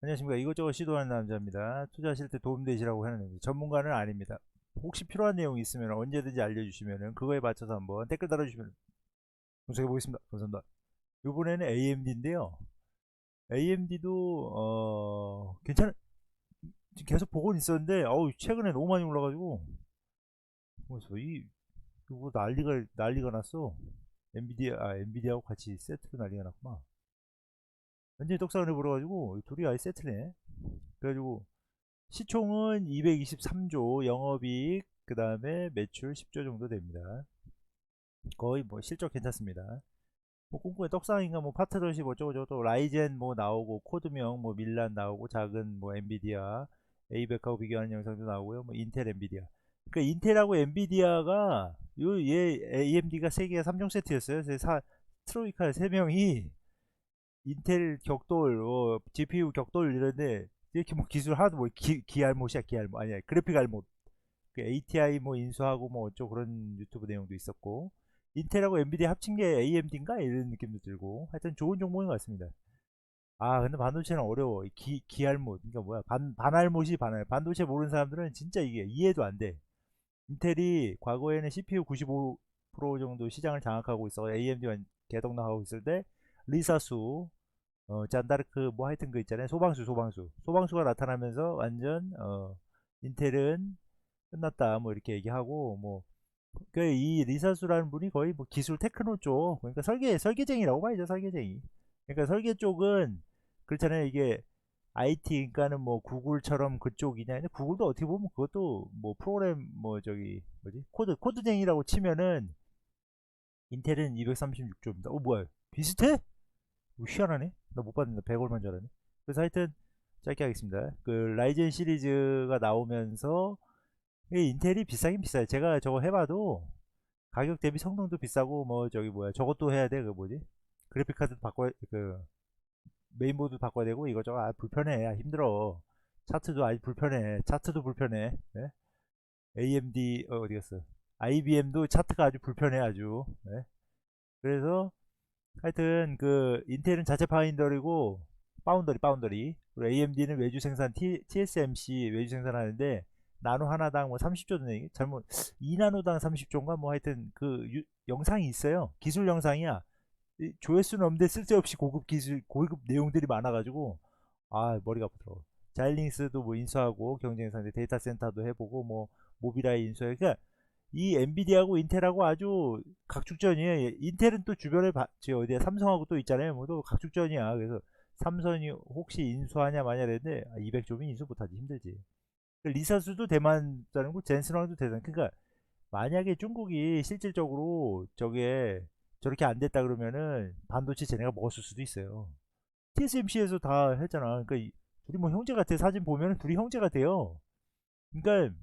안녕하십니까. 이것저것 시도하는 남자입니다. 투자하실 때 도움되시라고 하는 전문가는 아닙니다. 혹시 필요한 내용이 있으면 언제든지 알려주시면 그거에 맞춰서 한번 댓글 달아주시면 분석해 보겠습니다. 감사합니다. 이번에는 AMD인데요. AMD도 어 괜찮은 계속 보고는 있었는데 어우 최근에 너무 많이 올라가지고. 그래서 이 이거 난리가 난리가 났어. 엔비디아 아 엔비디아하고 같이 세트로 난리가 났구나 완전히 떡상을 해버려가지고 둘이 아예 세트네. 그래가지고 시총은 223조 영업이익 그 다음에 매출 10조 정도 됩니다. 거의 뭐 실적 괜찮습니다. 뭐 꼼꼼히 떡상인가 뭐 파트너십 어쩌고저쩌고 라이젠 뭐 나오고 코드명 뭐 밀란 나오고 작은 뭐 엔비디아 에이백하고 비교하는 영상도 나오고요. 뭐 인텔 엔비디아. 그 인텔하고 엔비디아가 요얘 AMD가 세 개가 3종 세트였어요. 사, 트로이카 세 명이 인텔 격돌, 어, GPU 격돌 이런데 이렇게 뭐 기술 하나도 뭐 기, 기알못이야 기알못. 아니야 그래픽 알못. 그 ATI 뭐 인수하고 뭐 어쩌고 그런 유튜브 내용도 있었고. 인텔하고 엔비디아 합친 게 AMD인가? 이런 느낌도 들고. 하여튼 좋은 종목인 것 같습니다. 아 근데 반도체는 어려워. 기, 기알못. 그러니까 뭐야? 반, 반알못이 반알. 반도체 모르는 사람들은 진짜 이게 이해도 안 돼. 인텔이 과거에는 CPU 95% 정도 시장을 장악하고 있어. AMD가 개동 나가고 있을 때 리사수 어, 잔다르크 뭐 하여튼 그 있잖아요. 소방수 소방수. 소방수가 나타나면서 완전 어, 인텔은 끝났다 뭐 이렇게 얘기하고 뭐 그 이 리사수라는 분이 거의 뭐 기술 테크노 쪽 그러니까 설계 설계쟁이라고 봐야죠 설계쟁이. 그러니까 설계 쪽은 그렇잖아요. 이게 IT 그러니까는 뭐 구글처럼 그쪽이냐. 근데 구글도 어떻게 보면 그것도 뭐 프로그램 뭐 저기 뭐지? 코드 코드쟁이라고 치면은 인텔은 236조입니다. 어 뭐야? 비슷해? 뭐 희한하네 나 못 봤는데 100얼마인 줄 알았네. 그래서 하여튼 짧게 하겠습니다. 그 라이젠 시리즈가 나오면서 이 인텔이 비싸긴 비싸요. 제가 저거 해봐도 가격 대비 성능도 비싸고 뭐 저기 뭐야 저것도 해야 돼그 뭐지? 그래픽 카드도 바꿔야 그 메인보드 바꿔야 되고 이거저거 아 불편해. 아, 힘들어. 차트도 아주 불편해. 차트도 불편해. 예? AMD 어, 어디 갔어? IBM도 차트가 아주 불편해 아주. 예? 그래서 하여튼 그 인텔은 자체 파운더리고 파운더리 파운더리. 그리고 AMD는 외주 생산 T, TSMC 외주 생산하는데 나노 하나당 뭐 30조 든 잘못 2나노당 30조인가? 뭐 하여튼 그 유, 영상이 있어요. 기술 영상이야. 이 조회수는 없는데 쓸데없이 고급 기술 고급 내용들이 많아가지고 아 머리가 아프더라고. 자일링스도 뭐 인수하고 경쟁 상대 데이터 센터도 해보고 뭐 모비라이 인수해. 그러니까 이 엔비디아하고 인텔하고 아주 각축전이에요 인텔은 또 주변에 바, 저 어디야 삼성하고 또 있잖아요 뭐또 각축전이야 그래서 삼성이 혹시 인수하냐 마냐 했는데 아, 200조면 인수 못하지 힘들지 리사수도 대만 자는고 젠슨왕도 대단 그러니까 만약에 중국이 실질적으로 저게 저렇게 안 됐다 그러면은 반도체 쟤네가 먹었을 수도 있어요. TSMC에서 다 했잖아. 그러니까 이, 둘이 뭐 형제 같아. 사진 보면은 둘이 형제 같아요. 그러니까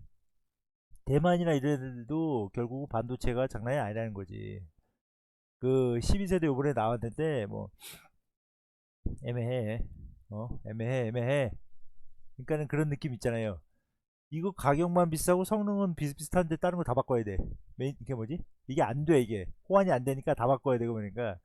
대만이나 이런 애들도 결국 반도체가 장난이 아니라는 거지. 그 12세대 요번에 나왔는데 뭐 애매해. 어? 애매해, 애매해. 그러니까는 그런 느낌 있잖아요. 이거 가격만 비싸고 성능은 비슷비슷한데 다른 거 다 바꿔야 돼. 메인 이게 뭐지? 이게 안 돼 이게 호환이 안 되니까 다 바꿔야 되고 그러니까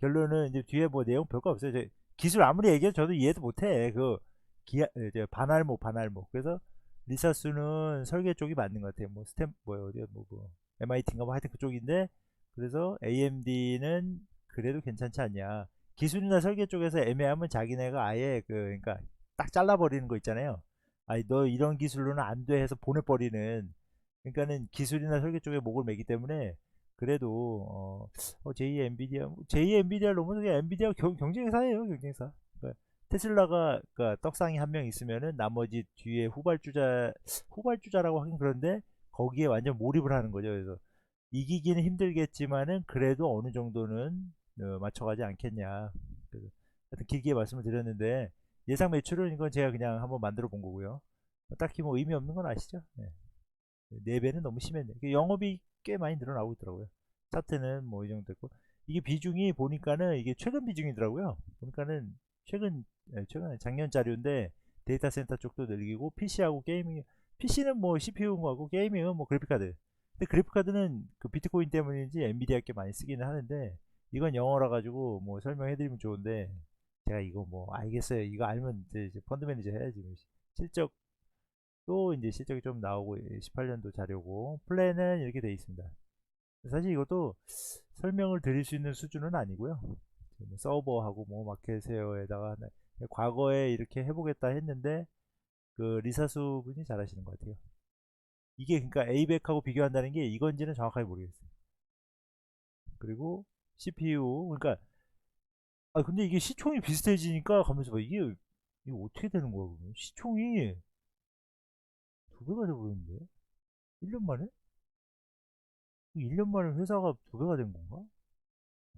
결론은 이제 뒤에 뭐 내용 별거 없어요. 저 기술 아무리 얘기해도 저도 이해도 못해. 그 기아 반알목 반알목. 그래서 리사스는 설계 쪽이 맞는 것 같아요. 뭐 스템 뭐야 어디야 뭐, 뭐 MIT인가 뭐 하여튼 그쪽인데 그래서 AMD는 그래도 괜찮지 않냐. 기술이나 설계 쪽에서 애매하면 자기네가 아예 그 그러니까 딱 잘라버리는 거 있잖아요. 아니 너 이런 기술로는 안 돼 해서 보내버리는 그러니까는 기술이나 설계 쪽에 목을 매기 때문에 그래도 어, 어 제2의 엔비디아 제2의 엔비디아를 넘어서 그냥 엔비디아 경, 경쟁사예요 경쟁사 테슬라가 그러니까 떡상이 한 명 있으면은 나머지 뒤에 후발주자 후발주자라고 하긴 그런데 거기에 완전 몰입을 하는 거죠 그래서 이기기는 힘들겠지만은 그래도 어느 정도는 어, 맞춰가지 않겠냐 그래서 하여튼 길게 말씀을 드렸는데 예상 매출은 이건 제가 그냥 한번 만들어 본 거고요. 딱히 뭐 의미 없는 건 아시죠? 네. 4배는 너무 심했네. 영업이 꽤 많이 늘어나고 있더라고요. 차트는 뭐 이 정도 됐고 이게 비중이 보니까는 이게 최근 비중이더라고요. 보니까는 최근 네, 최근 작년 자료인데 데이터 센터 쪽도 늘리고 PC하고 게이밍 PC는 뭐 CPU하고 게이밍은 뭐 그래픽카드. 근데 그래픽카드는 그 비트코인 때문인지 엔비디아 께 많이 쓰기는 하는데 이건 영어라 가지고 뭐 설명해 드리면 좋은데 제가 이거 뭐 알겠어요. 이거 알면 이제, 이제 펀드 매니저 해야지. 뭐. 실적 또 이제 실적이 좀 나오고 18년도 자료고 플랜은 이렇게 돼 있습니다. 사실 이것도 설명을 드릴 수 있는 수준은 아니고요. 뭐 서버하고 뭐 마켓웨어에다가 과거에 이렇게 해보겠다 했는데 그 리사수 분이 잘하시는 것 같아요. 이게 그러니까 A백하고 비교한다는 게 이건지는 정확하게 모르겠어요. 그리고 CPU 그러니까 아 근데 이게 시총이 비슷해지니까 가면서 봐 이게 이게 어떻게 되는 거야 그러면 시총이 두 배가 돼버렸는데 1년 만에? 1년 만에 회사가 두 배가 된 건가?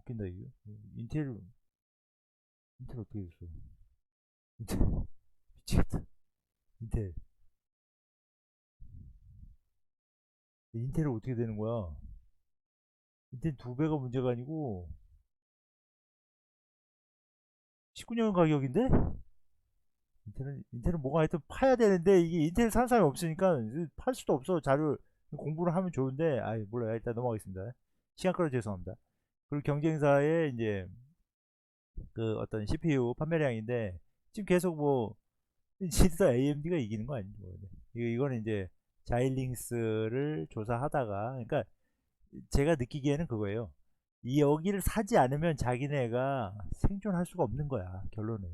웃긴다 이게. 인텔 인텔 어떻게 됐어? 인텔 미치겠다. 인텔 인텔은 어떻게 되는 거야? 인텔 두 배가 문제가 아니고 19년 가격인데? 인텔은 인텔은 뭐가 하여튼 파야 되는데 이게 인텔 산 사람이 없으니까 팔 수도 없어. 자료 공부를 하면 좋은데. 아이 몰라요. 일단 넘어가겠습니다. 시간 끌어 죄송합니다 그리고 경쟁사의 이제 그 어떤 CPU 판매량인데 지금 계속 뭐 진짜 AMD가 이기는 거 모르겠네. 이거 이거는 이제 자일링스를 조사하다가 그러니까 제가 느끼기에는 그거예요. 이 여기를 사지 않으면 자기네가 생존할 수가 없는 거야 결론은.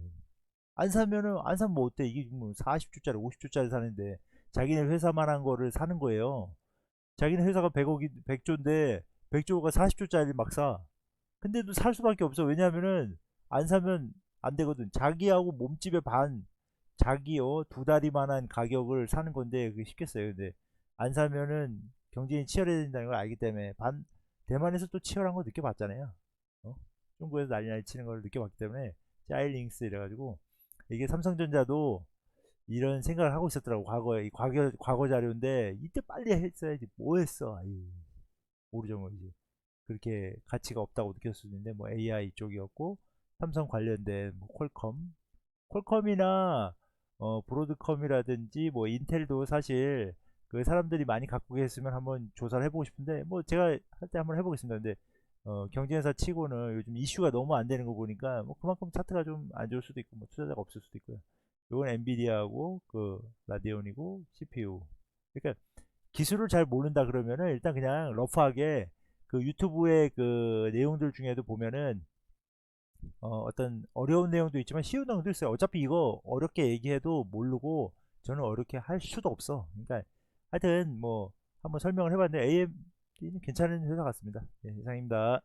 안 사면은 안 사면 뭐 어때? 이게 뭐 40주짜리 50주짜리 사는데 자기네 회사만 한 거를 사는 거예요. 자기네 회사가 100억이 100조인데 100조가 40조짜리 막 사. 근데도 살 수밖에 없어. 왜냐면은 안 사면 안 되거든. 자기하고 몸집의 반 자기요 두 다리만한 가격을 사는 건데 그게 쉽겠어요. 근데 안 사면은 경쟁이 치열해진다는 걸 알기 때문에 반 대만에서 또 치열한 거 느껴봤잖아요. 어? 중국에서 난리 난리 치는 걸 느껴봤기 때문에 짜일링스 이래가지고 이게 삼성전자도 이런 생각을 하고 있었더라고 과거에. 이 과거 과거 자료인데 이때 빨리 했어야지. 뭐 했어? 아유 모르죠 뭐 이제. 그렇게 가치가 없다고 느꼈을 수 있는데 뭐 AI 쪽이었고 삼성 관련된 뭐 퀄컴. 퀄컴이나 어, 브로드컴이라든지 뭐 인텔도 사실 그 사람들이 많이 갖고 계셨으면 한번 조사를 해보고 싶은데 뭐 제가 할 때 한번 해보겠습니다. 근데 어, 경쟁사 치고는 요즘 이슈가 너무 안 되는 거 보니까 뭐 그만큼 차트가 좀 안 좋을 수도 있고 뭐 투자자가 없을 수도 있고요. 이건 엔비디아하고 그 라디온이고 CPU 그러니까 기술을 잘 모른다 그러면은 일단 그냥 러프하게 그 유튜브의 그 내용들 중에도 보면은 어, 어떤 어려운 내용도 있지만 쉬운 내용도 있어요. 어차피 이거 어렵게 얘기해도 모르고 저는 어렵게 할 수도 없어. 그러니까 하여튼 뭐 한번 설명을 해봤는데 AMD는 괜찮은 회사 같습니다. 예, 이상입니다.